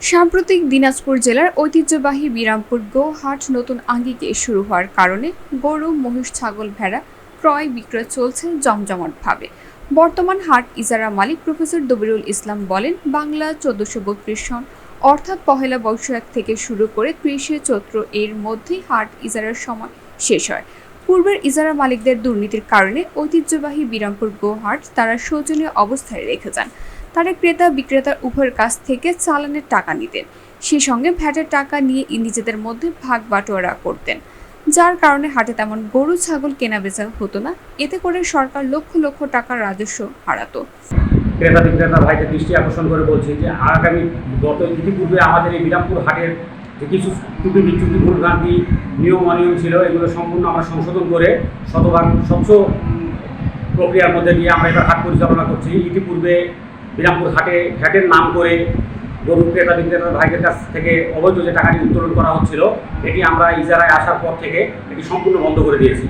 সাম্প্রতিক দিনাজপুর জেলার ঐতিহ্যবাহী বিরামপুর গো হাট নতুন আঙ্গিকে শুরু হওয়ার কারণে গরু, মহিষ, ছাগল, ভেড়া ক্রয় বিক্রয় চলছে জমজমাটভাবে। বর্তমান হাট ইজারা মালিক প্রফেসর দবিরুল ইসলাম বলেন, বাংলা চোদ্দশো বত্রিশ সন, অর্থাৎ পহেলা বৈশাখ থেকে শুরু করে ত্রিশে চৈত্র এর মধ্যেই হাট ইজারার সময় শেষ হয়। পূর্বের ইজারা মালিকদের দুর্নীতির কারণে ঐতিহ্যবাহী বিরামপুর গোহাট তারা শোচনীয় অবস্থায় রেখে যান। তারা ক্রেতা বিক্রেতার উভয়ের কাছ থেকে চালানের টাকা নিতেন। সেই সঙ্গে ভ্যাটের টাকা নিয়ে নিজেদের মধ্যে ভাগ বাটোয়ারা করতেন। যার কারণে হাটে তেমন গরু, ছাগল কেনা বেচা হতো না। এতে করে সরকার লক্ষ লক্ষ টাকার রাজস্ব হারাতো। ক্রেতা বিক্রেতা ভাইদের দৃষ্টি আকর্ষণ করে বলছি যে, আগামী গত ইতিপূর্বে আমাদের এই বিরামপুর হাটের যে কিছু ত্রুটি বিচ্যুতি, ভুলভ্রান্তি, নিয়ম অনিয়ম ছিল, এগুলো সম্পূর্ণ আমরা সংশোধন করে শতভাগ স্বচ্ছ প্রক্রিয়ার মধ্যে দিয়ে আমরা এটা হাট পরিচালনা করছি। ইতিপূর্বে বিরামপুর হাটে ঘাটের নাম করে গরু ক্রেতা বিক্রেতা ভাইদের কাছ থেকে অবৈধ যে টাকাটি উত্তোলন করা হচ্ছিল, এটি আমরা ইজারায় আসার পর থেকে এটি সম্পূর্ণ বন্ধ করে দিয়েছি।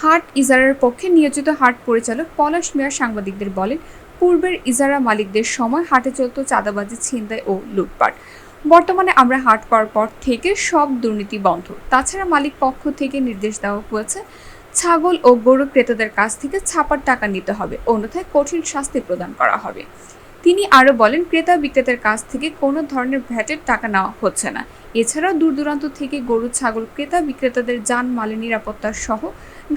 হাট ইজারার পক্ষে নিয়োজিত হাট পরিচালক পলাশ মিয়া সাংবাদিকদের বলেন, পূর্বের ইজারা মালিকদের সময় হাটে চলত চাঁদাবাজি, ছিনতাই ও লুটপাট। বর্তমানে আমরা হাট করার পর থেকে সব দুর্নীতি বন্ধ। তাছাড়া মালিক পক্ষ থেকে নির্দেশ দেওয়া হয়েছে, ছাগল ও গরু ক্রেতাদের কাছ থেকে ছাপার টাকা নিতে হবে। অন্যথায় কঠিন শাস্তি প্রদান করা হবে। তিনি আরও বলেন, ক্রেতা বিক্রেতার কাছ থেকে কোনো ধরনের ভ্যাটের টাকা নেওয়া হচ্ছে না। এছাড়াও দূর দূরান্ত থেকে গরু, ছাগল ক্রেতা, বিক্রেতাদের যান, মালের নিরাপত্তা সহ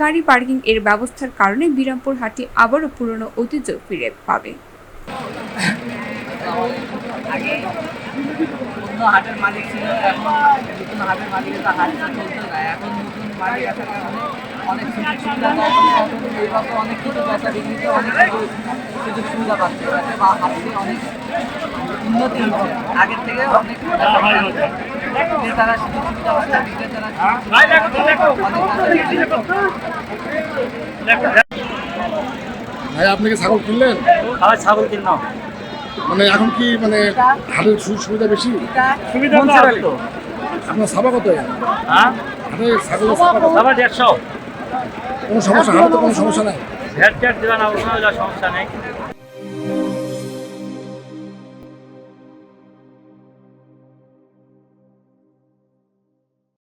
গাড়ি পার্কিং এর ব্যবস্থার কারণে বিরামপুর হাটটি আবারও পুরনো ঐতিহ্য ফিরে পাবে। হাটের মালিক ছিল, এখন হাটের মালিকের তো হাটটা চলতো না এখন নতুন আসার কারণে অনেক সুযোগ সুবিধা অনেক কিছু অনেক কিছু সুযোগ সুবিধা পাচ্ছে। বা অনেক উন্নতি হচ্ছে। আগের থেকে অনেক সুযোগ সুবিধা পাচ্ছে বিক্রেতারা অনেক ভাই আপনি কি ছাগল কিনলেন? আমার ছাগল কিনলাম মানে এখন কি মানে হাটের সুযোগ সুবিধা বেশি? সুবিধা আপনার সাবা কত? হ্যাঁ? দেড়শো। কোনো সমস্যা? হাটে তো কোনো সমস্যা নাই। ভ্যাট ট্যাট দেওয়া না ওগুলো সমস্যা নেই।